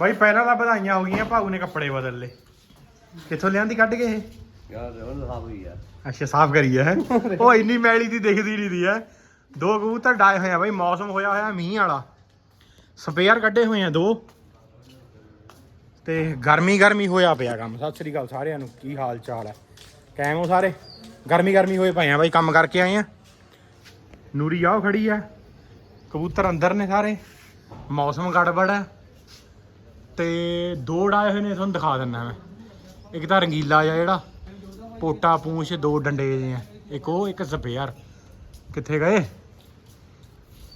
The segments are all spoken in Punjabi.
ਬਾਈ ਪਹਿਲਾਂ ਤਾਂ ਵਧਾਈਆਂ ਹੋ ਗਈਆਂ ਭਾਊ ਨੇ ਕੱਪੜੇ ਬਦਲ ਲਏ। ਕਿੱਥੋਂ ਲਿਆਂਦੀ ਕੱਢ ਕੇ ਇਹ? ਯਾਰ ਉਹ ਸਾਫ਼ ਹੋਈ ਆ। ਅੱਛਾ ਸਾਫ਼ ਕਰੀ ਹੈ? ਉਹ ਇੰਨੀ ਮੈਲੀ ਦੀ ਦਿਖਦੀ ਨਹੀਂ ਦੀ ਹੈ? ਦੋ ਕਬੂਤਰ ਡਾਏ ਹੋਏ ਆ ਬਾਈ ਮੌਸਮ ਹੋਇਆ ਹੋਇਆ ਮੀਂਹ ਵਾਲਾ। ਸਪੇਅਰ ਕੱਢੇ ਹੋਏ ਆ ਦੋ। ਤੇ ਗਰਮੀ ਗਰਮੀ ਹੋਇਆ ਪਿਆ ਕੰਮ ਸਤਿ ਸ੍ਰੀ ਅਕਾਲ ਸਾਰਿਆਂ ਨੂੰ ਕੀ ਹਾਲ ਚਾਲ ਹੈ ਕਾਇਮ ਹੋ ਸਾਰੇ? ਗਰਮੀ ਗਰਮੀ ਹੋਏ ਪਏ ਆ ਬਾਈ ਕੰਮ ਕਰਕੇ ਆਏ ਆ। ਨੂਰੀ ਆਓ ਖੜੀ ਆ। ਕਬੂਤਰ ਅੰਦਰ ਨੇ ਸਾਰੇ। ਮੌਸਮ ਗੜਬੜ ਹੈ ਤੇ ਦੋ ਡਾਏ ਹੋਏ ਨੇ, ਤੁਹਾਨੂੰ ਦਿਖਾ ਦਿੰਦਾ ਮੈਂ। ਇੱਕ ਤਾਂ ਰੰਗੀਲਾ ਜਿਹਾ ਜਿਹੜਾ, ਪੋਟਾ ਪੂੰਛ, ਦੋ ਡੰਡੇ ਜਿਹੇ ਆ। ਇੱਕ ਉਹ, ਇੱਕ ਸਪੇਅਰ ਕਿੱਥੇ ਗਏ?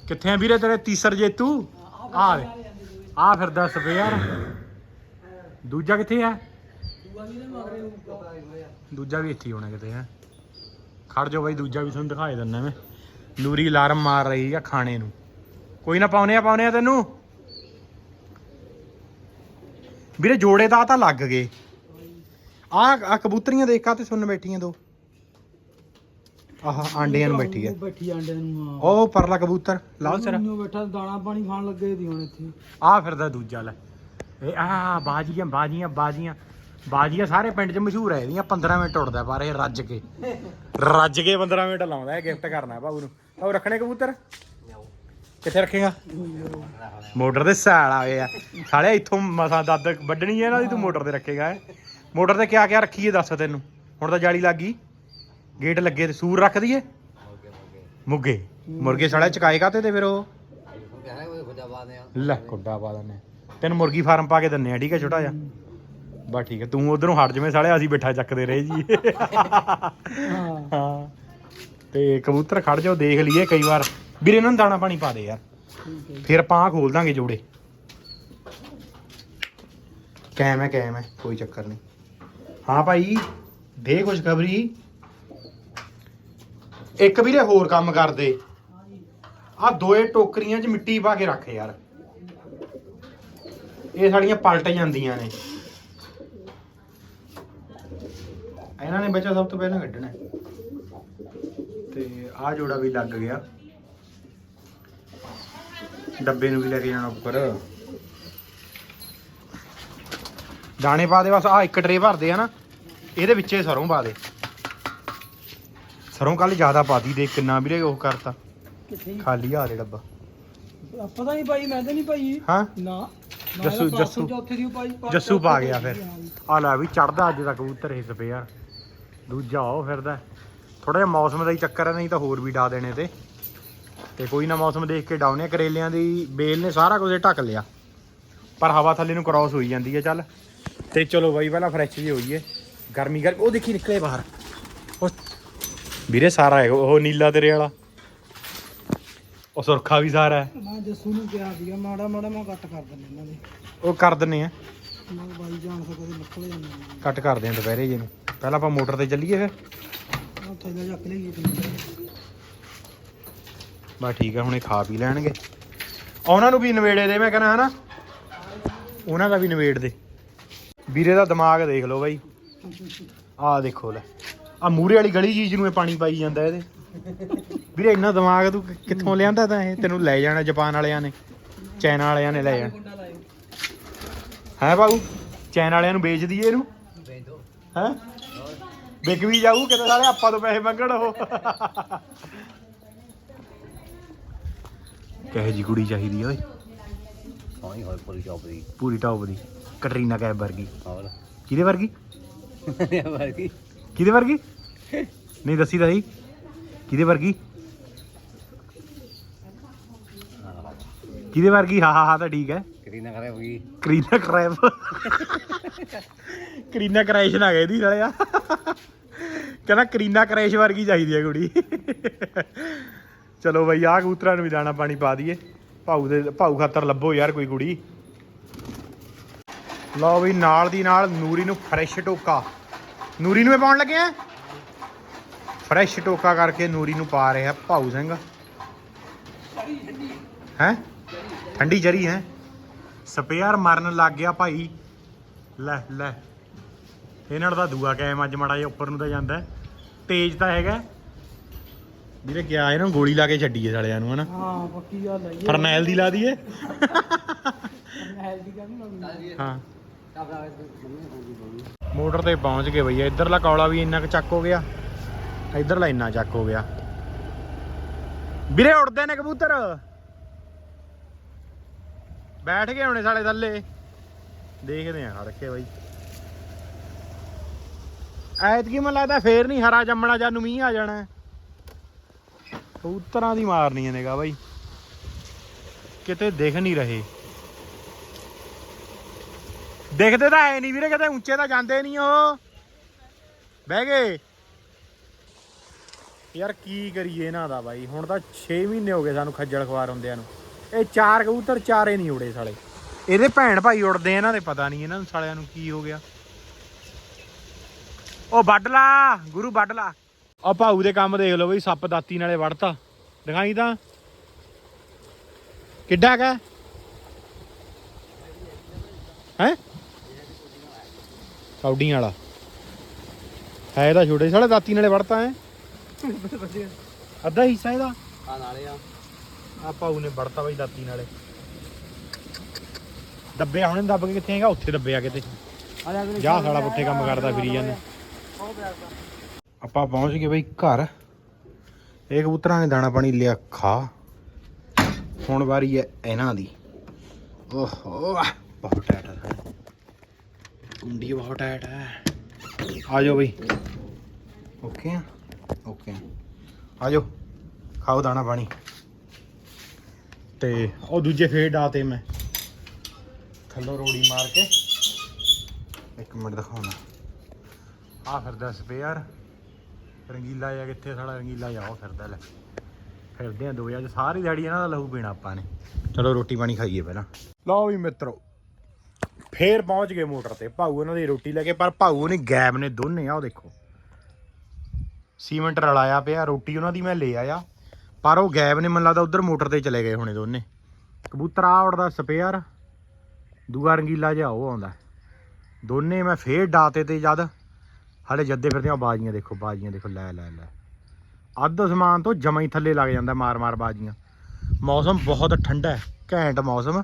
ਕਿੱਥੇ ਆ ਵੀਰੇ ਤੇਰੇ ਤੀਸਰ ਜੇਤੂ? ਆ ਦੇ। ਆ ਫਿਰਦਾ ਸਪੇਅਰ ਦੂਜਾ ਕਿੱਥੇ ਆ? ਦੂਜਾ ਵੀ ਇੱਥੇ ਹੀ ਹੋਣਾ ਕਿਤੇ ਹੈ ਖੜ ਜਾਓ ਬਾਈ, ਦੂਜਾ ਵੀ ਤੁਹਾਨੂੰ ਦਿਖਾ ਦਿੰਦਾ ਮੈਂ। ਨੂਰੀ ਅਲਾਰਮ ਮਾਰ ਰਹੀ ਆ ਖਾਣੇ ਨੂੰ। ਕੋਈ ਨਾ ਪਾਉਨੇ ਆ ਪਾਉਨੇ ਆ ਤੈਨੂੰ। ਵੀਰੇ ਜੋੜੇ ਦਾ ਤਾਂ ਲੱਗ ਗਏ। ਆ ਆ ਕਬੂਤਰੀਆਂ ਦੇਖ ਕਾ ਤੇ ਸੁਣ ਬੈਠੀਆਂ ਦੋ। ਆਹ ਆਂਡਿਆਂ ਨੂੰ ਬੈਠੀ ਹੈ ਬੈਠੀ ਆਂਡੇ ਨੂੰ ਉਹ ਪਰਲਾ ਕਬੂਤਰ ਲਾਲ ਸਿਰ। ਨੂੰ ਬੈਠਾ ਦਾਣਾ ਪਾਣੀ ਖਾਣ ਲੱਗੇ ਦੀ ਹੁਣ ਇੱਥੇ। ਆ ਫਿਰਦਾ ਦੂਜਾ ਲੈ। ਇਹ ਆ ਬਾਜੀਆਂ ਬਾਜੀਆਂ ਬਾਜੀਆਂ। ਬਾਜੀਆਂ ਸਾਰੇ ਪਿੰਡ 'ਚ ਮਸ਼ਹੂਰ ਹੈ ਇਹਦੀਆਂ 15 ਮਿੰਟ ਉੱਡਦਾ ਪਰ ਇਹ ਰੱਜ ਕੇ। ਰੱਜ ਕੇ 15 ਮਿੰਟ ਲਾਉਂਦਾ ਇਹ ਗਿਫਟ ਕਰਨਾ ਭਾਊ ਨੂੰ। ਉਹ ਰੱਖਣੇ ਕਬੂਤਰ? ਕਿੱਥੇ ਰੱਖੇਗਾ? ਮੋਟਰ ਦੇ ਸਾਲ ਆਏ ਆ। ਸਾਲੇ ਇੱਥੋਂ ਮਸਾਂ ਦੱਦ ਵੱਢਣੀ ਹੈ ਇਹਨਾਂ ਦੀ ਤੂੰ ਮੋਟਰ ਤੇ ਰੱਖੇਗਾ। ਮੋਟਰ ਤੇ ਕਿਆ ਕਿਆ ਰੱਖੀਏ ਦੱਸ ਤੈਨੂੰ? ਹੁਣ ਤਾਂ ਜਾਲੀ ਲੱਗ ਗਈ। ਗੇਟ ਲੱਗੇ ਤੇ ਸੂਰ ਰੱਖ ਦਈਏ। ਮੁੱਗੇ। ਮੁਰਗੇ ਸਾਲੇ ਚਕਾਏਗਾ ਤੇ ਤੇ ਫਿਰ ਉਹ? ਲੈ ਕੁੱਡਾ ਪਾ ਦਿੰਨੇ। ਤੈਨੂੰ ਮੁਰਗੀ ਫਾਰਮ ਪਾ ਕੇ ਦਿੰਨੇ ਆ ਠੀਕ ਹੈ ਛੋਟਾ ਜਿਹਾ? ਬਸ ਠੀਕ ਹੈ ਤੂੰ ਉਧਰੋਂ ਹਟ ਜਵੇਂ ਸਾਲੇ ਅਸੀਂ ਬੈਠਾ ਚੱਕਦੇ ਰਹੇ ਜੀ। ਹਾਂ। ਤੇ ਕਬੂਤਰ ਖੜ ਜਾਓ ਦੇਖ ਲਈਏ ਕਈ ਵਾਰ। ਵੀਰੇ ਇਹਨਾਂ ਨੂੰ ਦਾਣਾ ਪਾਣੀ ਪਾ ਦੇ ਯਾਰ। ਠੀਕ ਹੈ ਫਿਰ ਆਪਾਂ ਆਹ ਖੋਲ ਦਾਂਗੇ ਜੋੜੇ। ਕੈਮ ਹੈ ਕੈਮ ਹੈ, ਕੋਈ ਚੱਕਰ ਨਹੀਂ। ਹਾਂ ਭਾਈ ਦੇ ਕੁਝ ਖਬਰੀ ਇੱਕ ਵੀਰੇ ਹੋਰ ਕੰਮ ਕਰਦੇ। ਆ ਦੋਏ ਟੋਕਰੀਆਂ 'ਚ ਮਿੱਟੀ ਪਾ ਕੇ ਰੱਖ ਯਾਰ। ਇਹ ਸਾਡੀਆਂ ਪਲਟ ਜਾਂਦੀਆਂ ਨੇ। ਇਹਨਾਂ ਨੇ ਬੱਚਾ ਸਭ ਤੋਂ ਪਹਿਲਾਂ ਕੱਢਣਾ ਹੈ। ਤੇ ਆਹ ਜੋੜਾ ਵੀ ਲੱਗ ਗਿਆ। ਡੱਬੇ ਨੂੰ ਵੀ ਲੈ ਕੇ ਜਾਣਾ ਉੱਪਰ। ਦਾਣੇ ਪਾ ਦੇ ਬਸ ਆ ਇੱਕ ਟਰੇ ਭਰਦੇ ਆ ਨਾ। ਇਹਦੇ ਵਿੱਚੇ ਸਰੋਂ ਪਾ ਦੇ। ਸਰੋਂ ਕੱਲ ਜ਼ਿਆਦਾ ਪਾਦੀ ਦੇ ਕਿੰਨਾ ਵੀਰੇ ਉਹ ਕਰਤਾ। ਕਿੱਥੇ? ਖਾਲੀ ਆ ਦੇ ਡੱਬਾ। ਪਤਾ ਨਹੀਂ ਭਾਈ ਮੈਂ ਤਾਂ ਨਹੀਂ ਭਾਈ। ਹਾਂ? ਨਾ। ਜੱਸੂ- ਜੱਸੂ। ਚੌਥੇ ਦੀ ਭਾਈ ਪਰਸੋਂ ਜੱਸੂ ਪਾ ਗਿਆ ਫਿਰ। ਆ ਲੈ ਵੀ ਚੜਦਾ ਅੱਜ ਦਾ ਕਬੂਤਰ ਇਹ ਸਪੇਅਰ। ਦੂਜਾ ਉਹ ਫਿਰਦਾ। ਥੋੜਾ ਜਿਹਾ ਮੌਸਮ ਦਾ ਹੀ ਚੱਕਰ ਹੈ ਨਹੀਂ ਤਾਂ ਹੋਰ ਵੀ ਡਾ ਦੇਣੇ ਤੇ। ਤੇ ਕੋਈ ਨਾ ਮੌਸਮ ਦੇਖ ਕੇ ਡਾਉਨੇ ਕਰੇਲਿਆਂ ਦੀ ਬੇਲ ਨੇ ਸਾਰਾ ਕੁਝ ਢੱਕ ਲਿਆ। ਪਰ ਹਵਾ ਥੱਲੇ ਨੂੰ ਕ੍ਰਾਸ ਹੋਈ ਜਾਂਦੀ ਹੈ ਚੱਲ। ਤੇ ਚਲੋ ਬਾਈ ਪਹਿਲਾਂ ਫਰੈਸ਼ ਜੀ ਹੋਈਏ। ਗਰਮੀ ਗਰ ਉਹ ਦੇਖੀ ਨਿਕਲੇ ਬਾਹਰ। ਉਹ ਵੀਰੇ ਸਾਰਾ ਹੈ ਉਹ ਨੀਲਾ ਤੇਰੇ ਵਾਲਾ। ਉਹ ਸੁਰਖਾ ਵੀ ਸਾਰਾ ਹੈ। ਮੈਂ ਜੱਸੂ ਨੂੰ ਕਿਹਾ ਸੀਗਾ ਮਾੜਾ ਮਾੜਾ ਮੈਂ ਕੱਟ ਕਰ ਦਿੰਦਾ ਇਹਨਾਂ ਦੇ। ਉਹ ਕਰ ਦਿੰਨੇ ਆ। ਮੈਂ ਬਾਈ ਜਾਣ ਸਕਦੇ ਨਿਕਲ ਜਾਂਦੇ ਨੇ ਕੱਟ ਕਰਦੇ ਆ ਦੁਪਹਿਰੇ ਜੇ ਨੂੰ ਪਹਿਲਾਂ ਆਪਾਂ ਮੋਟਰ ਤੇ ਚੱਲੀਏ ਫਿਰ। ਉਹ ਥੈਲਾ ਚੱਕ ਲਈਏ ਤੇ। ਬਸ ਠੀਕ ਆ, ਹੁਣ ਇਹ ਖਾ ਪੀ ਲੈਣਗੇ। ਉਹਨਾਂ ਨੂੰ ਵੀ ਨਵੇੜੇ ਦੇ, ਮੈਂ ਕਹਿੰਦਾ ਹਨਾ। ਉਹਨਾਂ ਦਾ ਵੀ ਨਵੇੜ ਦੇ। ਵੀਰੇ ਦਾ ਦਿਮਾਗ ਦੇਖ ਲਓ ਬਾਈ। ਆਹ ਦੇਖੋ ਲੈ। ਆ ਮੂਰੇ ਵਾਲੀ ਗਲੀ ਜੀ ਜਿਹਨੂੰ ਇਹ ਪਾਣੀ ਪਾਈ ਜਾਂਦਾ ਇਹਦੇ। ਵੀਰੇ ਇੰਨਾ ਦਿਮਾਗ ਤੂੰ ਕਿੱਥੋਂ ਲਿਆਂਦਾ ਤਾਂ ਇਹ? ਤੈਨੂੰ ਲੈ ਜਾਣਾ ਜਾਪਾਨ ਵਾਲਿਆਂ ਨੇ। ਚਾਈਨਾ ਵਾਲਿਆਂ ਨੇ ਲੈ ਜਾਣਾ। ਗੁੰਡਾ ਹੈ ਬਾਬੂ ਚਾਈਨਾ ਵਾਲਿਆਂ ਨੂੰ ਵੇਚ ਦਈਏ ਇਹਨੂੰ? ਵੇਚ ਦੋ ਹੈ? ਵਿਕ ਵੀ ਜਾਊ ਕਿਤੇ ਸਾਲੇ ਆਪਾਂ ਤੋਂ ਪੈਸੇ ਮੰਗਣ ਉਹ। ਕਹੇ ਜੀ ਕੁੜੀ ਚਾਹੀਦੀ ਆ ਓਏ। ਸੋਹਣੀ ਹੋਈ ਪੂਰੀ ਚੌਪ ਦੀ। ਪੂਰੀ ਟੌਪ ਦੀ। ਕਟਰੀਨਾ ਕੈਫ ਵਰਗੀ। ਹੋਰ ਕਿਹਦੇ ਵਰਗੀ? ਵਰਗੀ? ਕਿਹਦੇ ਵਰਗੀ? ਨਹੀਂ ਦੱਸੀ ਤਾਂ ਸਹੀ। ਕਿਹਦੇ ਵਰਗੀ? ਕਿਹਦੇ ਵਰਗੀ? ਹਾਂ ਹਾਂ ਹਾਂ ਤਾਂ ਠੀਕ ਹੈ। ਕਰੀਨਾ ਕਰੇ ਹੋਈ ਕਰੀਨਾ ਕਰੈਬ ਕਰੀਨਾ ਕਰੈਸ਼ ਨਾ ਗਏ ਦੀ ਸਾਲਿਆ। ਕਹਿੰਦਾ ਕਰੀਨਾ ਕਰੈਸ਼ ਵਰਗੀ ਚਾਹੀਦੀ ਹੈ ਕੁੜੀ। ਚਲੋ ਬਈ, ਆਹ ਕਬੂਤਰਾਂ ਨੂੰ ਵੀ ਦਾਣਾ ਪਾਣੀ ਪਾ ਦਈਏ। ਭਾਊ ਦੇ ਭਾਊ ਖਾਤਰ ਲੱਭੋ ਯਾਰ ਕੋਈ ਕੁੜੀ। ਲਓ ਬਈ, ਨਾਲ ਦੀ ਨਾਲ ਨੂਰੀ ਨੂੰ ਫਰੈਸ਼ ਟੋਕਾ। ਨੂਰੀ ਨੂੰ ਇਹ ਪਾਉਣ ਲੱਗੇ ਆ? ਫਰੈਸ਼ ਟੋਕਾ ਕਰਕੇ ਨੂਰੀ ਨੂੰ ਪਾ ਰਿਹਾ ਭਾਊ ਸਿੰਘ। ਹੈ? ਠੰਡੀ ਜਰੀ ਹੈ। ਸਪੇਅਰ ਮਰਨ ਲੱਗ ਗਿਆ ਭਾਈ। ਲੈ ਲੈ। ਇਹਨਾਂ ਦਾ ਦੂਆ ਕੈਮ ਅੱਜ ਮਾੜਾ ਜਿਹਾ ਉੱਪਰ ਨੂੰ ਤਾਂ ਜਾਂਦਾ। ਤੇਜ਼ ਤਾਂ ਹੈਗਾ। ਵੀਰੇ ਕਿਹਾ ਇਹਨੂੰ ਗੋਲੀ ਲਾ ਕੇ ਛੱਡੀਏ ਸਾਲਿਆਂ ਨੂੰ ਹਨਾ? ਹਾਂ ਪੱਕੀ ਗੱਲ ਹੈ ਫਰਨੈਲ ਦੀ ਲਾ ਦਈਏ? ਹੈਲਦੀ ਕਰ ਨਹੀਂ ਹਾਂ। ਮੋਟਰ ਤੇ ਪਹੁੰਚ ਗਏ ਬਈ ਇਧਰਲਾ ਕੌਲਾ ਵੀ ਇੰਨਾ ਕੁ ਚੱਕ ਹੋ ਗਿਆ। ਇਧਰਲਾ ਇੰਨਾ ਚੱਕ ਹੋ ਗਿਆ। ਵੀਰੇ ਉੜਦੇ ਨੇ ਕਬੂਤਰ। ਬੈਠ ਗਏ ਹੁਣੇ ਸਾਲੇ ਥੱਲੇ। ਦੇਖਦੇ ਆ ਕੇ ਬਈ। ਐਤਕੀ ਮੈਨੂੰ ਲੱਗਦਾ ਫੇਰ ਨਹੀਂ ਹਰਾ ਜੰਮਣਾ ਜਾਂ ਨੂੰ ਮੀਂਹ ਆ ਜਾਣਾ। ਕਬੂਤਰਾਂ ਦੀ ਮਾਰਨੀਆਂ ਨੇਗਾ ਬਾਈ। ਕਿਤੇ ਦਿਖ ਨਹੀਂ ਰਹੇ। ਦੇਖਦੇ ਤਾਂ ਹੈ ਨਹੀਂ ਵੀਰੇ, ਕਿਤੇ ਉੱਚੇ ਤਾਂ ਜਾਂਦੇ ਨਹੀਂ ਉਹ। ਬਹਿ ਗਏ। ਯਾਰ ਕੀ ਕਰੀਏ ਇਹਨਾਂ ਦਾ ਬਾਈ, ਹੁਣ ਤਾਂ 6 ਮਹੀਨੇ ਹੋ ਗਏ ਸਾਨੂੰ ਖੱਜਲ ਖਵਾਰ ਹੁੰਦਿਆਂ ਨੂੰ। ਇਹ ਚਾਰ ਕਬੂਤਰ ਚਾਰੇ ਨਹੀਂ ਉੜੇ ਸਾਲੇ। ਇਹਦੇ ਭੈਣ ਭਾਈ ਉੜਦੇ ਇਹਨਾਂ ਦੇ, ਪਤਾ ਨਹੀਂ ਇਹਨਾਂ ਨੂੰ ਸਾਲਿਆਂ ਨੂੰ ਕੀ ਹੋ ਗਿਆ। ਉਹ ਵੱਢਲਾ ਗੁਰੂ ਵੱਢਲਾ ਆ ਭਾਊ ਦੇ ਕੰਮ ਦੇਖ ਲਓ ਬਈ ਸੱਪ ਦਾਤੀ ਨਾਲੇ ਵੜਤਾ ਦਿਖਾਈ ਤਾਂ ਕਿੱਡਾ ਕਾ ਹੈ ਕੌਡੀਆਂ ਵਾਲਾ ਹੈ ਇਹਦਾ ਛੋਟੇ ਸਾਲੇ ਦਾਤੀ ਨਾਲੇ ਵੜਤਾ ਹੈ ਅੱਧਾ ਹਿੱਸਾ ਇਹਦਾ ਆ ਨਾਲੇ ਆ ਆ ਭਾਊ ਨੇ ਵੜਤਾ ਬਈ ਦਾਤੀ ਨਾਲੇ ਦੱਬਿਆ ਹੁਣੇ ਦੱਬ ਕੇ ਕਿੱਥੇ ਹੈਗਾ ਉੱਥੇ ਦੱਬਿਆ ਕਿਤੇ ਜਾ ਸਾਲਾ ਪੁੱਠੇ ਕੰਮ ਕਰਦਾ ਫਿਰੀ ਜਾਂਦਾ ਆਪਾਂ ਪਹੁੰਚ ਗਏ ਬਈ ਘਰ। ਇਹ ਕਬੂਤਰਾਂ ਨੇ ਦਾਣਾ ਪਾਣੀ ਲਿਆ ਖਾ। ਹੁਣ ਵਾਰੀ ਹੈ ਇਹਨਾਂ ਦੀ। ਓਹੋ, ਬਹੁਤ ਟਾਈਟ ਹੈ ਕੁੰਡੀ ਬਹੁਤ ਟਾਈਟ ਹੈ ਆ ਜਾਓ ਬਈ। ਓਕੇ ਆ? ਓਕੇ ਆ। ਜਾਓ। ਖਾਓ ਦਾਣਾ ਪਾਣੀ। ਤੇ ਉਹ ਦੂਜੇ ਫੇਰ ਡਾਤੇ ਮੈਂ ਥੱਲੋਂ ਰੋੜੀ ਮਾਰ ਕੇ ਇੱਕ ਮਿੰਟ ਦਿਖਾਉਣਾ। ਆ ਫਿਰਦਾ ਸਪੇਅਰ। ਰੰਗੀਲਾ ਜਾਂ ਕਿੱਥੇ ਸਾਡਾ ਰੰਗੀਲਾ ਜਾ ਉਹ ਫਿਰਦਾ, ਲੈ। ਫਿਰਦੇ ਆ ਦੋ ਅੱਜ ਸਾਰੀ ਦਿਹਾੜੀ ਇਹਨਾਂ ਦਾ ਲਹੂ ਪੀਣਾ ਆਪਾਂ ਨੇ। ਚਲੋ ਰੋਟੀ ਪਾਣੀ ਖਾਈਏ ਪਹਿਲਾਂ। ਲਓ ਵੀ ਮਿੱਤਰੋ, ਫੇਰ ਪਹੁੰਚ ਗਏ ਮੋਟਰ ਤੇ। ਭਾਊ ਉਹਨਾਂ ਦੀ ਰੋਟੀ ਲੈ ਕੇ, ਪਰ ਭਾਊ ਨੇ ਗੈਬ ਨੇ ਦੋਨੇ ਆ, ਉਹ ਦੇਖੋ। ਸੀਮੈਂਟ ਰਲਾਇਆ ਪਿਆ, ਰੋਟੀ ਉਹਨਾਂ ਦੀ ਮੈਂ ਲੈ ਆਇਆ। ਪਰ ਉਹ ਗੈਬ ਨੇ, ਮੈਨੂੰ ਲੱਗਦਾ ਉਧਰ ਮੋਟਰ ਤੇ ਚਲੇ ਗਏ ਹੋਣੇ ਦੋਨੇ। ਕਬੂਤਰ ਆ ਉੜਦਾ ਸਪੇਅਰ, ਦੂਆ ਰੰਗੀਲਾ ਜਿਹਾ ਉਹ ਆਉਂਦਾ। ਦੋਨੇ ਮੈਂ ਫੇਰ ਡਾਤੇ ਤੇ ਜਦ ਹਲੇ ਜੱਦੇ ਫਿਰਦੇ ਫਿਰਦੀਆਂ ਬਾਜੀਆਂ ਦੇਖੋ ਬਾਜੀਆਂ ਦੇਖੋ, ਲੈ ਲੈ ਲੈ। ਅੱਧ ਸਮਾਨ ਤੋਂ ਜਮਾ ਹੀ ਥੱਲੇ ਲੱਗ ਜਾਂਦਾ ਮਾਰ ਮਾਰ ਬਾਜੀਆਂ। ਮੌਸਮ ਬਹੁਤ ਠੰਡਾ ਹੈ, ਘੈਂਟ ਮੌਸਮ।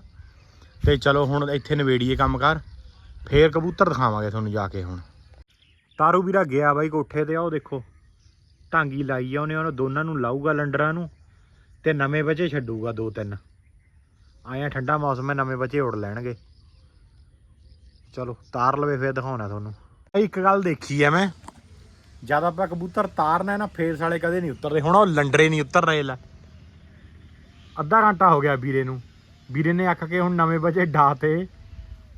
ਤੇ ਚਲੋ ਹੁਣ ਇੱਥੇ ਨਵੇੜੀਏ ਕੰਮ ਕਰ ਫੇਰ ਕਬੂਤਰ ਦਿਖਾਵਾਂਗੇ ਤੁਹਾਨੂੰ ਜਾ ਕੇ ਹੁਣ। ਤਾਰੂ ਵੀਰਾ ਗਿਆ ਬਾਈ ਕੋਠੇ ਤੇ ਆ ਉਹ ਦੇਖੋ, ਢਾਂਗੀ ਲਾਈ ਆ ਉਹਨੇ, ਉਹਨੂੰ ਦੋਨਾਂ ਨੂੰ ਲਾਊਗਾ ਲੰਡਰਾਂ ਨੂੰ, ਤੇ ਨਵੇਂ ਬੱਚੇ ਛੱਡੂਗਾ ਦੋ ਤਿੰਨ। ਆਇਆ ਠੰਡਾ ਮੌਸਮ ਹੈ, ਨਵੇਂ ਬੱਚੇ ਉੜ ਲੈਣਗੇ। ਚਲੋ, ਤਾਰ ਲਵੇ, ਫੇਰ ਦਿਖਾਉਣਾ ਤੁਹਾਨੂੰ। ਇੱਕ ਗੱਲ ਦੇਖੀ ਐ ਮੈਂ। ਜਦ ਆਪਾਂ ਕਬੂਤਰ ਤਾਰਨਾ ਹੈ ਨਾ, ਫੇਰ ਸਾਲੇ ਕਦੇ ਨਹੀਂ ਉਤਰਦੇ। ਹੁਣ ਉਹ ਲੰਡਰੇ ਨਹੀਂ ਉਤਰ ਰਹੇ ਲੈ। ਅੱਧਾ ਘੰਟਾ ਹੋ ਗਿਆ ਵੀਰੇ ਨੂੰ। ਵੀਰੇ ਨੇ ਆਖ ਕੇ ਹੁਣ ਨਵੇਂ ਬੱਚੇ ਡਾਤੇ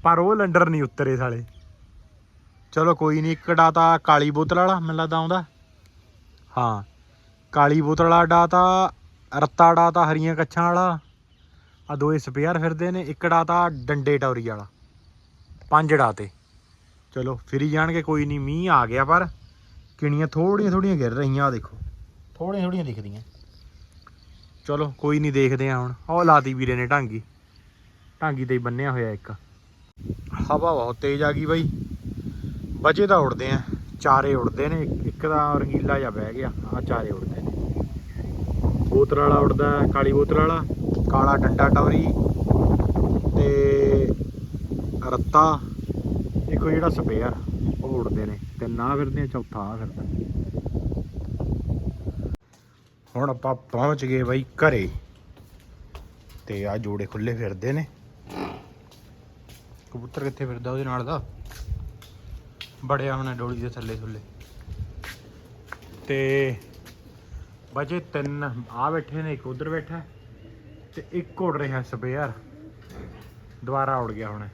ਪਰ ਉਹ ਲੰਡਰ ਨਹੀਂ ਉਤਰੇ ਸਾਲੇ। ਚਲੋ ਕੋਈ ਨਹੀਂ, ਇੱਕ ਡਾਤਾ ਕਾਲੀ ਬੋਤਲ ਵਾਲਾ, ਮੈਨੂੰ ਲੱਗਦਾ ਆਉਂਦਾ। ਹਾਂ, ਕਾਲੀ ਬੋਤਲ ਵਾਲਾ ਡਾਤਾ ਰੱਤਾ ਡਾਤਾ ਹਰੀਆਂ ਕੱਛਾਂ ਵਾਲਾ। ਆ ਦੋਏ ਸਪੇਅਰ ਫਿਰਦੇ ਨੇ, ਇੱਕ ਡਾਤਾ ਡੰਡੇ ਟੌਰੀ ਵਾਲਾ। ਪੰਜ ਡਾਤੇ ਚਲੋ ਫਿਰੀ ਜਾਣਗੇ ਕੋਈ ਨਹੀਂ ਮੀਂਹ ਆ ਗਿਆ ਪਰ ਕਿਣੀਆਂ ਥੋੜੀਆਂ ਥੋੜੀਆਂ ਗਿਰ ਰਹੀਆਂ ਆ ਦੇਖੋ। ਥੋੜੀਆਂ ਥੋੜੀਆਂ ਦਿਖਦੀਆਂ। ਚਲੋ ਕੋਈ ਨਹੀਂ ਦੇਖਦੇ ਆ ਹੁਣ। ਉਹ ਲਾਤੀ ਵੀਰੇ ਨੇ ਢਾਂਗੀ। ਢਾਂਗੀ ਤੇ ਹੀ ਬੰਨਿਆ ਹੋਇਆ ਇੱਕ। ਹਵਾ ਬਹੁਤ ਤੇਜ਼ ਆ ਗਈ ਬਾਈ। ਬਚੇ ਤਾਂ ਉੜਦੇ ਆ ਚਾਰੇ ਉੜਦੇ ਨੇ। ਇੱਕ- ਦਾ ਰੰਗੀਲਾ ਜਿਹਾ ਬਹਿ ਗਿਆ ਆ ਚਾਰੇ ਉੜਦੇ ਨੇ। ਬੋਤਲ ਵਾਲਾ ਉੜਦਾ ਕਾਲੀ ਬੋਤਲ ਵਾਲਾ ਕਾਲਾ ਡੰਡਾ ਟੌਰੀ ਤੇ ਰੱਤਾ। ਇੱਕੋ ਜਿਹੜਾ ਸਪੇਅਰ ਉਹ ਉੜਦੇ ਨੇ ਤਿੰਨ ਆ ਫਿਰਦੇ, ਚੌਥਾ ਆ ਫਿਰਦਾ। ਹੁਣ ਆਪਾਂ ਪਹੁੰਚ ਗਏ ਬਾਈ ਘਰੇ। ਤੇ ਆ ਜੋੜੇ ਖੁੱਲੇ ਫਿਰਦੇ ਨੇ। ਕਬੂਤਰ ਕਿੱਥੇ ਫਿਰਦਾ ਉਹਦੇ ਨਾਲ ਦਾ? ਬੜਿਆ ਹੋਣਾ ਡੋਲੀ ਦੇ ਥੱਲੇ ਥੱਲੇ। ਤੇ ਬਚੇ ਤਿੰਨ ਆ ਬੈਠੇ ਨੇ, ਇੱਕ ਉਧਰ ਬੈਠਾ ਤੇ ਇੱਕ ਉੜ ਰਿਹਾ ਸਪੇਅਰ। ਦੁਬਾਰਾ ਉੜ ਗਿਆ ਹੁਣ।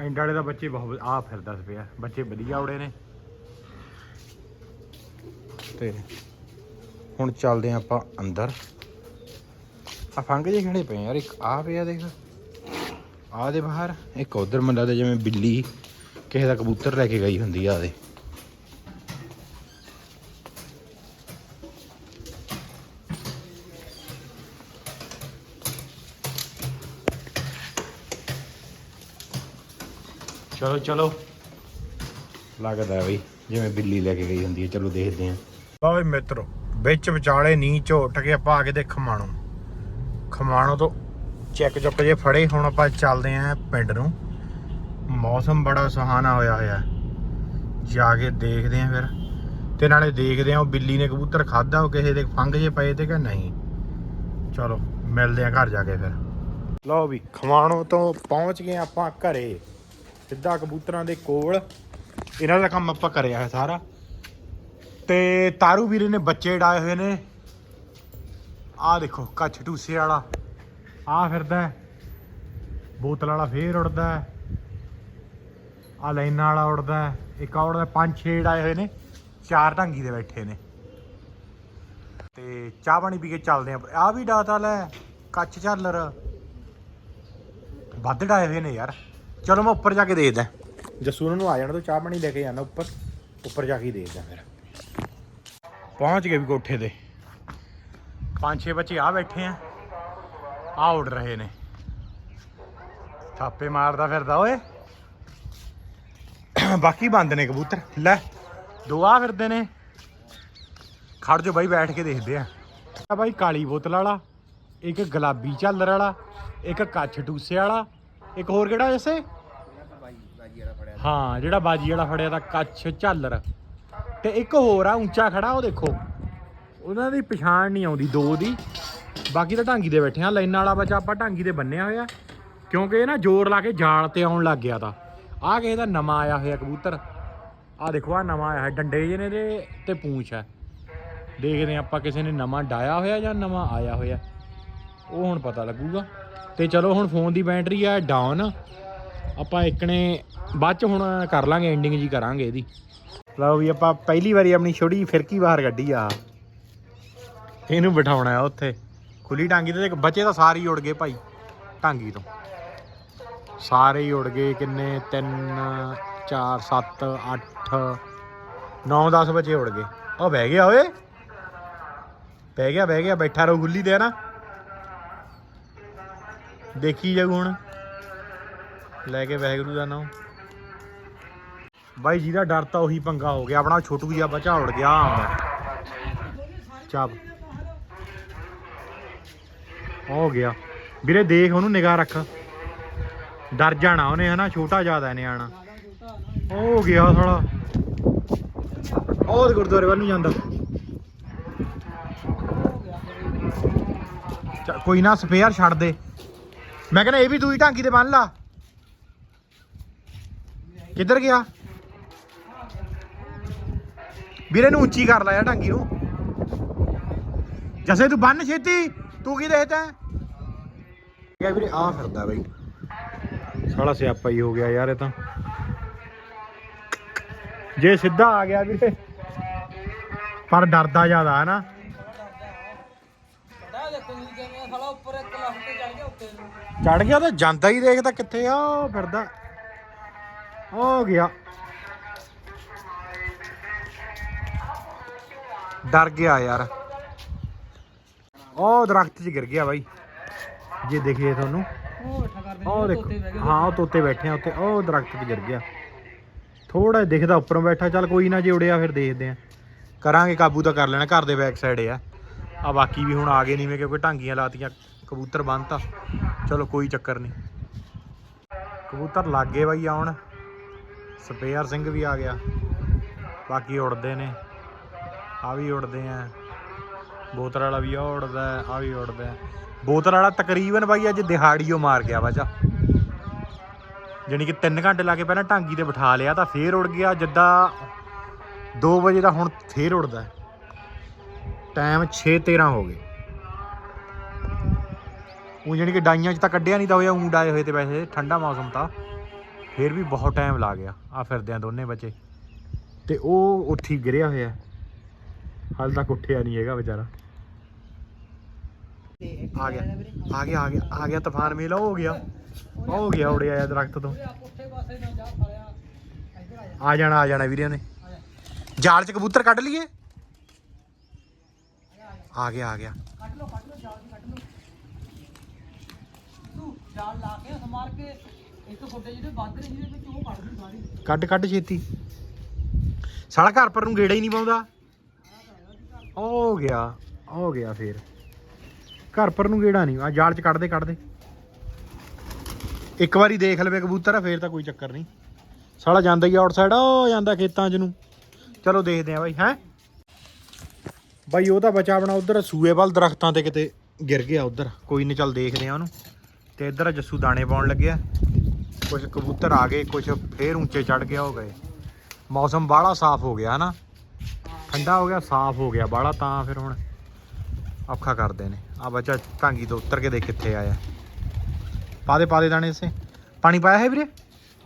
ਐਂਡ ਵਾਲੇ ਦਾ ਬੱਚੇ ਬਹੁਤ ਆ ਫਿਰਦਾ ਪਿਆ। ਬੱਚੇ ਵਧੀਆ ਉੜੇ ਨੇ। ਤੇ ਹੁਣ ਚੱਲਦੇ ਹਾਂ ਆਪਾਂ ਅੰਦਰ। ਆ ਫੰਗ ਜੇ ਖੜੇ ਪਏ ਯਾਰ, ਇੱਕ ਆ ਪਿਆ ਦੇਖ। ਆ ਦੇ ਬਾਹਰ, ਇੱਕ ਉਧਰ ਮੈਨੂੰ ਲੱਗਦਾ ਜਿਵੇਂ ਬਿੱਲੀ, ਕਿਸੇ ਦਾ ਕਬੂਤਰ ਲੈ ਕੇ ਗਈ ਹੁੰਦੀ ਆ ਦੇ। ਚਲੋ ਚਲੋ। ਲੱਗਦਾ ਹੈ ਬਈ ਜਿਵੇਂ ਬਿੱਲੀ ਲੈ ਕੇ ਗਈ ਹੁੰਦੀ ਹੈ ਚਲੋ ਦੇਖਦੇ ਹਾਂ। ਲਓ ਬਈ ਮਿੱਤਰੋ ਵਿੱਚ ਵਿਚਾਲੇ ਨੀ ਝੋਟ ਕੇ ਆਪਾਂ ਆ ਕੇ ਦੇ ਖਮਾਣੋ। ਖਮਾਣੋ ਤੋਂ ਚੈੱਕ ਚੁੱਕ ਜੇ ਫੜੇ ਹੁਣ ਆਪਾਂ ਚੱਲਦੇ ਆਂ ਪਿੰਡ ਨੂੰ। ਮੌਸਮ ਬੜਾ ਸੁਹਾਣਾ ਹੋਇਆ ਹੋਇਆ ਹੈ। ਜਾ ਕੇ ਦੇਖਦੇ ਆਂ ਫਿਰ। ਤੇ ਨਾਲੇ ਦੇਖਦੇ ਆਂ ਉਹ ਬਿੱਲੀ ਨੇ ਕਬੂਤਰ ਖਾਦਾ ਉਹ ਕਿਸੇ ਦੇ ਫੰਗ ਜੇ ਪਏ ਤੇ ਕਿ ਨਹੀਂ। ਚਲੋ ਮਿਲਦੇ ਆਂ ਘਰ ਜਾ ਕੇ ਫਿਰ। ਲਓ ਵੀ ਖਵਾਣੋ ਤੋਂ ਪਹੁੰਚ ਗਏ ਆਪਾਂ ਘਰੇ। ਸਿੱਧਾ ਕਬੂਤਰਾਂ ਦੇ ਕੋਲ। ਇਹਨਾਂ ਦਾ ਕੰਮ ਆਪਾਂ ਕਰਿਆ ਹੈ ਸਾਰਾ। ਤੇ ਤਾਰੂ ਵੀਰੇ ਨੇ ਬੱਚੇ ਡਾਏ ਹੋਏ ਨੇ। ਆਹ ਦੇਖੋ ਕੱਛ ਟੂਸੇ ਵਾਲਾ। ਆ ਫਿਰਦਾ ਬੋਤਲ ਵਾਲਾ ਫੇਰ ਉੜਦਾ ਆ ਲਾਈਨਾਂ ਵਾਲਾ ਉੜਦਾ ਇੱਕ ਆ ਉੜਦਾ ਪੰਜ ਛੇ ਆਏ ਹੋਏ ਨੇ। ਚਾਰ ਢੰਗੀ ਦੇ ਬੈਠੇ ਨੇ। ਤੇ ਚਾਹ ਪਾਣੀ ਪੀ ਕੇ ਚੱਲਦੇ ਆ ਆ ਵੀ ਡਾਤਾ ਲੈ। ਕੱਚ ਝੱਲਰ। ਵੱਧ ਡਾਏ ਹੋਏ ਨੇ ਯਾਰ। ਚਲੋ ਮੈਂ ਉੱਪਰ ਜਾ ਕੇ ਦੇਖਦਾ। ਜੱਸੂ ਉਹਨਾਂ ਨੂੰ ਆ ਜਾਣਾ, ਤੋਂ ਚਾਹ ਪਾਣੀ ਲੈ ਕੇ ਜਾਣਾ ਉੱਪਰ। ਉੱਪਰ ਜਾ ਕੇ ਹੀ ਦੇਖਦਾ ਫਿਰ। ਪਹੁੰਚ ਗਏ ਵੀ ਕੋਠੇ ਤੇ। ਪੰਜ ਛੇ ਬੱਚੇ ਆ ਬੈਠੇ ਆ। ਆ ਉੱਡ ਰਹੇ ਨੇ। ਥਾਪੇ ਮਾਰਦਾ ਫਿਰਦਾ ਓਏ। ਬਾਕੀ ਬੰਦ ਨੇ ਕਬੂਤਰ। ਲੈ, ਦੋ ਆ ਫਿਰਦੇ ਨੇ। ਖੜ ਜੋ ਬਾਈ, ਬੈਠ ਕੇ ਦੇਖਦੇ ਆ। ਆ ਬਾਈ ਕਾਲੀ ਬੋਤਲ ਵਾਲਾ, ਇੱਕ ਗੁਲਾਬੀ ਝੱਲਰ ਵਾਲਾ, ਇੱਕ ਕੱਛ ਟੂਸੇ ਵਾਲਾ ਇੱਕ ਹੋਰ ਕਿਹੜਾ ਜੈਸੇ ਹਾਂ, ਜਿਹੜਾ ਬਾਜੀ ਵਾਲਾ ਫੜਿਆ ਤਾਂ ਕੱਛ ਝਾਲਰ। ਤੇ ਇੱਕ ਹੋਰ ਆ, ਉੱਚਾ ਖੜਾ, ਉਹ ਦੇਖੋ। ਉਹਨਾਂ ਦੀ ਪਛਾਣ ਨਹੀਂ ਆਉਂਦੀ, ਦੋ ਦੀ। ਬਾਕੀ ਤਾਂ ਢਾਂਗੀ ਦੇ ਬੈਠੇ ਆ ਲਾਈਨਾਂ ਵਾਲਾ ਬੱਚਾ ਆਪਾਂ ਢਾਂਗੀ ਦੇ ਬੰਨਿਆ ਹੋਇਆ। ਕਿਉਂਕਿ ਇਹ ਨਾ ਜ਼ੋਰ ਲਾ ਕੇ ਜਾਲ ਤੇ ਆਉਣ ਲੱਗ ਗਿਆ ਤਾਂ। ਆਹ ਕਿਸੇ ਦਾ ਨਵਾਂ ਆਇਆ ਹੋਇਆ ਕਬੂਤਰ। ਆਹ ਦੇਖੋ ਆ ਨਵਾਂ ਆਇਆ ਹੈ ਡੰਡੇ ਜਿਹੇ ਨੇ ਇਹਦੇ ਤੇ ਪੂੰਛ ਹੈ। ਦੇਖਦੇ ਹਾਂ ਆਪਾਂ ਕਿਸੇ ਨੇ ਨਵਾਂ ਡਾਇਆ ਹੋਇਆ ਜਾਂ ਨਵਾਂ ਆਇਆ ਹੋਇਆ। ਉਹ ਹੁਣ ਪਤਾ ਲੱਗੂਗਾ। ਤੇ ਚਲੋ ਹੁਣ ਫੋਨ ਦੀ ਬੈਟਰੀ ਆ ਡਾਊਨ ਆਪਾਂ ਇੱਕ ਨੇ ਬਾਅਦ ਚ ਹੁਣ ਕਰ ਲਾਂਗੇ ਐਂਡਿੰਗ ਜੀ ਕਰਾਂਗੇ ਇਹਦੀ। ਲਓ ਵੀ ਆਪਾਂ ਪਹਿਲੀ ਵਾਰੀ ਆਪਣੀ ਛੋਟੀ ਫਿਰਕੀ ਬਾਹਰ ਕੱਢੀ ਆ। ਇਹਨੂੰ ਬਿਠਾਉਣਾ ਆ ਉੱਥੇ। ਖੁੱਲੀ ਟਾਂਗੀ ਤੇ ਬੱਚੇ ਤਾਂ ਸਾਰੇ ਹੀ ਉੜ ਗਏ ਭਾਈ, ਟਾਂਗੀ ਤੋਂ। ਸਾਰੇ ਹੀ ਉੜ ਗਏ, ਕਿੰਨੇ? 3 4 7 8 9 10 ਬੱਚੇ ਉੜ ਗਏ। ਉਹ ਬਹਿ ਗਿਆ ਓਏ। ਬਹਿ ਗਿਆ ਬਹਿ ਗਿਆ, ਬੈਠਾ ਰਹੋ ਗੁੱਲੀ ਤੇ ਨਾ ਦੇਖੀ ਜਾਊ ਹੁਣ। ਲੈ ਕੇ ਵਾਹਿਗੁਰੂ ਦਾ ਨਾਮ। ਬਾਈ ਜਿਹਦਾ ਡਰ ਤਾਂ ਉਹੀ ਪੰਗਾ ਹੋ ਗਿਆ। ਆਪਣਾ ਛੋਟੂ ਜਿਹਾ ਬੱਚਾ ਉੜ ਗਿਆ ਆਉਂਦਾ। ਚਾਪ ਹੋ ਗਿਆ। ਵੀਰੇ ਦੇਖ ਉਹਨੂੰ ਨਿਗਾਹ ਰੱਖ। ਡਰ ਜਾਣਾ ਉਹਨੇ ਹਨਾ, ਛੋਟਾ ਜ਼ਿਆਦਾ ਨਿਆਣਾ। ਹੋ ਗਿਆ ਸਾਲਾ। ਉਹ ਗੁਰਦੁਆਰੇ ਵੱਲ ਨੂੰ ਜਾਂਦਾ। ਕੋਈ ਨਾ, ਸਪੇਅਰ ਛੱਡ ਦੇ। ਮੈਂ ਕਹਿੰਦਾ ਇਹ ਵੀ ਦੂਈ ਢਾਂਗੀ ਤੇ ਬੰਨ ਲਾ। ਕਿੱਧਰ ਗਿਆ? ਵੀਰੇ ਨੂੰ ਉੱਚੀ ਕਰ ਲਾ ਯਾਰ ਢਾਂਗੀ ਨੂੰ। ਜਸੇ ਤੂੰ ਬੰਨ ਛੇਤੀ, ਤੂੰ ਕੀ ਦੇਖਦਾ ਕਿਹਾ ਵੀਰੇ ਆ ਫਿਰਦਾ ਬਈ। ਸਾਲਾ ਸਿਆਪਾ ਹੀ ਹੋ ਗਿਆ ਯਾਰ ਇਹ ਤਾਂ। ਜੇ ਸਿੱਧਾ ਆ ਗਿਆ ਵੀਰੇ। ਪਰ ਡਰਦਾ ਜ਼ਿਆਦਾ ਹੈ ਨਾ। ਡਾ ਦੇਖੋ ਜੀ ਕਿਵੇਂ ਸਾਲਾ ਉੱਪਰ ਇੱਕ ਲੱਖ ਤੇ ਚੜ ਗਿਆ ਉੱਤੇ। ਨੂੰ ਚੜ ਗਿਆ ਤਾਂ ਜਾਂਦਾ ਹੀ ਦੇਖਦਾ ਕਿੱਥੇ ਆ ਉਹ ਫਿਰਦਾ। ਹੋ ਗਿਆ। ਡਰ ਗਿਆ ਯਾਰ। ਉਹ ਦਰਖਤ 'ਚ ਗਿਰ ਗਿਆ ਬਾਈ। ਜੇ ਦੇਖੀਏ ਤੁਹਾਨੂੰ। ਉਹ ਬੈਠਾ ਕਰਦੇ ਉਹ ਦੇਖੋ। ਹਾਂ ਉਹ ਤੋਤੇ ਬੈਠੇ ਆ ਉੱਤੇ ਉਹ ਦਰਖਤ 'ਤੇ ਗਿਰ ਗਿਆ। ਥੋੜਾ ਦਿਖਦਾ ਉੱਪਰੋਂ ਬੈਠਾ। ਚੱਲ ਕੋਈ ਨਾ ਜੇ ਉੜਿਆ ਫਿਰ ਦੇਖਦੇ ਆ। ਕਰਾਂਗੇ ਕਾਬੂ ਤਾਂ ਕਰ ਲੈਣਾ। ਘਰ ਦੇ ਬੈਕ ਸਾਈਡ ਆ। ਆ ਬਾਕੀ ਵੀ ਹੁਣ ਆ ਗਏ ਨਹੀਂ ਮੈਂ ਕਿਉਂਕਿ ਢਾਂਗੀਆਂ ਲਾਤੀਆਂ, ਕਬੂਤਰ ਬੰਨਤਾ। ਚਲੋ ਕੋਈ ਚੱਕਰ ਨਹੀਂ। ਕਬੂਤਰ ਲੱਗੇ ਬਾਈ ਆਉਣ। ਸਪੇਅਰ ਸਿੰਘ ਵੀ ਆ ਗਿਆ। ਬਾਕੀ ਉੜਦੇ ਨੇ। ਆ ਵੀ ਉੜਦੇ ਆ। ਬੋਤਲ ਵਾਲਾ ਵੀ ਆ ਉੜਦਾ ਆ ਵੀ ਉੜਦਾ ਹੈ। ਬੋਤਲ ਵਾਲਾ ਤਕਰੀਬਨ ਬਾਈ ਅੱਜ ਦਿਹਾੜੀਓ ਮਾਰ ਗਿਆ ਬਾਜਾ ਜਾਨੀ ਕਿ 3 ਘੰਟੇ ਲਾ ਕੇ ਪਹਿਲਾਂ ਢਾਂਗੀ ਤੇ ਬਿਠਾ ਲਿਆ ਤਾਂ ਫੇਰ ਉੜ ਗਿਆ। ਜਿੱਦਾਂ 2 ਵਜੇ ਦਾ ਹੁਣ ਫੇਰ ਉੜਦਾ ਟਾਈਮ 6:13 ਹੋ ਗਏ। ਉਹ ਜਾਣੀ ਕਿ ਡਾਈਆਂ 'ਚ ਤਾਂ ਕੱਢਿਆ ਨਹੀਂ ਤਾਂ ਹੋਇਆ ਊਂ ਡਾਏ ਹੋਏ ਤੇ ਵੈਸੇ ਠੰਡਾ ਮੌਸਮ ਤਾਂ। ਫਿਰ ਵੀ ਬਹੁਤ ਟਾਈਮ ਲਾ ਗਿਆ ਆ ਫਿਰਦੇ ਆ ਦੋਨੇ ਬੱਚੇ। ਤੇ ਉਹ ਉੱਥੇ ਗਿਰਿਆ ਹੋਇਆ। ਹਾਲ ਤੱਕ ਉੱਠਿਆ ਨਹੀਂ ਹੈਗਾ ਵਿਚਾਰਾ। ਆ ਗਿਆ ਆ ਗਿਆ ਆ ਗਿਆ ਆ ਗਿਆ ਤੂਫਾਨ ਮੇਲਾ ਹੋ ਗਿਆ। ਹੋ ਗਿਆ ਉੜਿਆ ਆ ਦਰਖਤ ਤੋਂ। ਆ ਜਾਣਾ ਆ ਜਾਣਾ ਵੀਰਿਆਂ ਨੇ। ਜਾਲ 'ਚ ਕਬੂਤਰ ਕੱਢ ਲਈਏ। ਆ ਗਿਆ ਆ ਗਿਆ। ਕੱਢ ਲਓ ਕੱਢ ਲਓ ਜਾਲ ਦੀ ਕੱਢ ਲਓ। ਤੂੰ ਜਾਲ ਲਾ ਕੇ ਸਮਾਰ ਕੇ ਇੱਕ ਫੁੱਟੇ ਜਿਹੜੇ ਵੱਧ ਰਹੇ ਜਿਹਦੇ ਵਿੱਚ ਉਹ ਕੱਢ ਦੂੰ ਸਾਰੀ। ਕੱਢ ਕੱਢ ਛੇਤੀ। ਸਾਲਾ ਘਰ ਪਰ ਨੂੰ ਗੇੜਾ ਹੀ ਨਹੀਂ ਪਾਉਂਦਾ। ਹੋ ਗਿਆ ਹੋ ਗਿਆ ਫੇਰ। ਘਰ ਪਰ ਨੂੰ ਗੇੜਾ ਨਹੀਂ ਆ ਜਾਲ 'ਚ ਕੱਢ ਦੇ ਕੱਢ ਦੇ ਇੱਕ ਵਾਰੀ ਦੇਖ ਲਵੇ ਕਬੂਤਰ ਫੇਰ ਤਾਂ ਕੋਈ ਚੱਕਰ ਨਹੀਂ। ਸਾਲਾ ਜਾਂਦਾ ਹੀ ਆਊਟਸਾਈਡ ਉਹ ਜਾਂਦਾ ਖੇਤਾਂ 'ਚ ਨੂੰ। ਚਲੋ ਦੇਖਦੇ ਆ ਬਾਈ ਹੈ? ਬਾਈ ਉਹਦਾ ਬਚਾ ਆਪਣਾ ਉਧਰ ਸੂਏ ਵੱਲ ਦਰਖਤਾਂ ਤੇ ਕਿਤੇ ਗਿਰ ਗਿਆ ਉਧਰ। ਕੋਈ ਨਹੀਂ ਚੱਲ ਦੇਖਦੇ ਆ ਉਹਨੂੰ। ਤੇ ਇੱਧਰ ਜੱਸੂ ਦਾਣੇ ਪਾਉਣ ਲੱਗਿਆ ਕੁਝ ਕਬੂਤਰ ਆ ਗਏ ਕੁਝ ਫੇਰ ਉੱਚੇ ਚੜ ਗਿਆ ਹੋ ਗਏ। ਮੌਸਮ ਬਾਹਲਾ ਸਾਫ਼ ਹੋ ਗਿਆ ਹਨਾ? ਠੰਡਾ ਹੋ ਗਿਆ ਸਾਫ਼ ਹੋ ਗਿਆ ਬਾਹਲਾ ਤਾਂ ਫਿਰ ਹੁਣ ਔਖਾ ਕਰਦੇ ਨੇ। ਆ ਬੱਚਾ ਢਾਂਗੀ ਤੋਂ ਉੱਤਰ ਕੇ ਦੇਖ ਕਿੱਥੇ ਆਇਆ। ਪਾ ਦੇ ਪਾ ਦੇ ਦਾਣੇ ਇਸੇ। ਪਾਣੀ ਪਾਇਆ ਹੈ ਵੀਰੇ?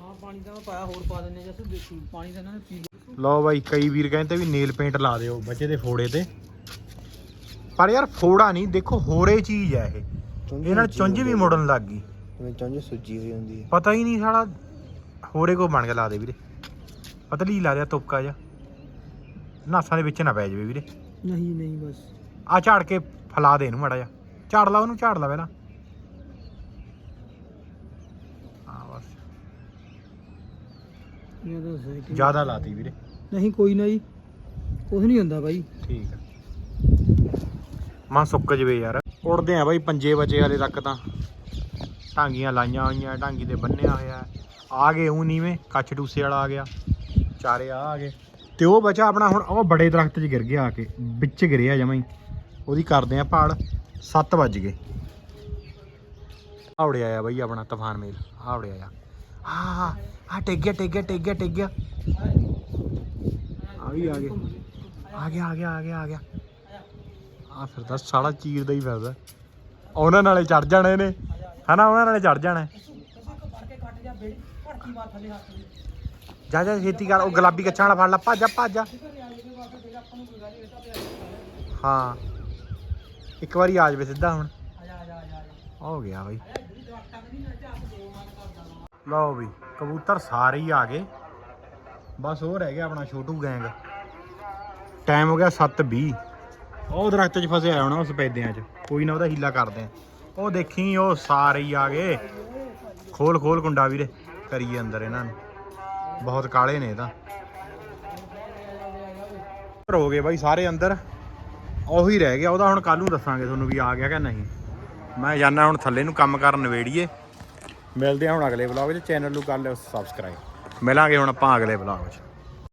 ਹਾਂ ਪਾਣੀ ਤਾਂ ਪਾਇਆ ਹੋਰ ਪਾ ਦਿੰਨੇ ਜੱਸੂ ਪਾਣੀ ਤਾਂ ਇਹਨਾਂ ਨੇ ਪੀ ਲਓ ਬਾਈ ਕਈ ਵੀਰ ਕਹਿੰਦੇ ਵੀ ਨੇਲ ਪੇਂਟ ਲਾ ਦਿਓ ਬੱਚੇ ਦੇ ਫੋੜੇ ਤੇ। ਪਰ ਯਾਰ ਫੋੜਾ ਨਹੀਂ ਦੇਖੋ ਹੋਰੇ ਚੀਜ਼ ਹੈ ਇਹ। ਇਹ ਨਾਲ ਚੁੰਝ ਵੀ ਮੁੜਨ ਲੱਗ ਗਈ। ਜਿਵੇਂ ਚੁੰਝ ਸੁੱਜੀ ਹੋਈ ਹੁੰਦੀ ਹੈ ਪਤਾ ਹੀ ਨਹੀਂ ਸਾਲਾ ਹੋਰੇ ਕੋ ਬਣ ਕੇ ਲਾ ਦੇ ਵੀਰੇ। ਪਤਲੀ ਲਾ ਦਿਆ ਤੁਪਕਾ ਜਾ ਨਾਸਾਂ ਦੇ ਵਿੱਚ ਨਾ ਪੈ ਜਾਵੇ ਵੀਰੇ। ਨਹੀਂ ਨਹੀਂ ਬਸ। ਆ ਝਾੜ ਕੇ ਫਲਾ ਦੇ ਇਹਨੂੰ ਮੜਾ ਜਾ ਝਾੜ ਲਾ ਉਹਨੂੰ ਝਾੜ ਲਾ ਪਹਿਲਾਂ। ਹਾਂ ਬਸ। ਇਹ ਤਾਂ ਸਹੀ ਠੀਕ। ਜ਼ਿਆਦਾ ਲਾਤੀ ਵੀਰੇ। ਨਹੀਂ ਕੋਈ ਨਾ ਜੀ। ਕੁਝ ਨਹੀਂ ਹੁੰਦਾ ਬਾਈ। ਠੀਕ ਆ। ਮਾਂ ਸੁੱਕ ਜਵੇ ਯਾਰ। ਉੜਦੇ ਆ ਬਾਈ ਪੰਜੇ ਬਚੇ ਹਲੇ ਤੱਕ ਤਾਂ। ਟਾਂਗੀਆਂ ਲਾਈਆਂ ਹੋਈਆਂ ਟਾਂਗੀ ਤੇ ਬੰਨਿਆ ਹੋਇਆ। ਆ ਗਏ ਉਹ ਨੀਵੇਂ ਕੱਛ ਡੂਸੇ ਵਾਲਾ ਆ ਗਿਆ। ਚਾਰੇ ਆ ਆ ਗਏ। ਤੇ ਉਹ ਬਚਾ ਆਪਣਾ ਹੁਣ, ਉਹ ਬੜੇ ਦਰਖਤ 'ਚ ਗਿਰ ਗਿਆ ਆ ਕੇ। ਵਿੱਚ ਗਿਰਿਆ ਜਮਾਂ ਹੀ। ਉਹਦੀ ਕਰਦੇ ਆ ਭਾਲ 7 ਵੱਜ ਗਏ। ਆਵੜਿਆ ਆਇਆ ਬਾਈ ਆਪਣਾ ਤੂਫਾਨ ਮੇਲ। ਆਵੜਿਆ ਆਇਆ ਆ। ਆ ਟਿਕ ਗਿਆ ਟਿਕ ਗਿਆ ਟਿਕ ਗਿਆ ਟਿਕ ਗਿਆ। ਆ ਵੀ ਆ ਗਿਆ ਆ ਗਿਆ ਆ ਗਿਆ ਆ ਗਿਆ। ਆ ਫਿਰਦਾ ਸਾਲਾ ਚੀਰਦਾ ਹੀ ਫਿਰਦਾ। ਉਹਨਾਂ ਨਾਲੇ ਚੜ ਜਾਣੇ ਨੇ। ਹਨਾ, ਉਹਨਾਂ ਨਾਲੇ ਚੜ ਜਾਣਾ। ਜਾ ਜਾ, ਖੇਤੀ ਕਰ। ਉਹ ਗੁਲਾਬੀ ਕੱਛਾਂ ਵਾਲਾ ਫੜ ਲਾ। ਭੱਜ ਜਾ ਭੱਜ ਜਾ। ਹਾਂ। ਇੱਕ ਵਾਰੀ ਆ ਜਾਵੇ ਸਿੱਧਾ ਹੁਣ। ਹੋ ਗਿਆ ਬਈ। ਲਓ ਵੀ ਕਬੂਤਰ ਸਾਰੇ ਹੀ ਆ ਗਏ। ਬਸ ਉਹ ਰਹਿ ਗਿਆ ਆਪਣਾ ਛੋਟੂ ਗੈਂਗ। ਟਾਈਮ ਹੋ ਗਿਆ 7:20 ਉਹ ਦਰਖਤ 'ਚ ਫਸਿਆ ਹੋਣਾ ਉਸ ਪੈਦਿਆਂ 'ਚ। ਕੋਈ ਨਾ ਉਹਦਾ ਹੀਲਾ ਕਰਦੇ ਆ। ਉਹ ਦੇਖੀ, ਉਹ ਸਾਰੇ ਹੀ ਆ ਗਏ। ਖੋਲ ਖੋਲ ਕੁੰਡਾ ਵੀਰੇ, ਕਰੀਏ ਅੰਦਰ ਇਹਨਾਂ ਨੂੰ। ਬਹੁਤ ਕਾਲੇ ਨੇ ਇਹ ਤਾਂ। ਹੋ ਗਏ ਬਾਈ ਸਾਰੇ ਅੰਦਰ। ਉਹੀ ਰਹਿ ਗਿਆ। ਉਹਦਾ ਹੁਣ ਕੱਲ ਨੂੰ ਦੱਸਾਂਗੇ ਤੁਹਾਨੂੰ ਵੀ ਆ ਗਿਆ ਕਿ ਨਹੀਂ। ਮੈਂ ਜਾਣਾ ਹੁਣ ਥੱਲੇ ਨੂੰ ਕੰਮ ਕਰਨ ਨਵੇੜੀਏ। ਮਿਲਦੇ ਹਾਂ ਹੁਣ ਅਗਲੇ ਵਲੌਗ 'ਚ। ਚੈਨਲ ਨੂੰ ਕਰ ਲਿਓ ਸਬਸਕ੍ਰਾਈਬ ਮਿਲਾਂਗੇ ਹੁਣ ਆਪਾਂ ਅਗਲੇ ਵਲੌਗ 'ਚ।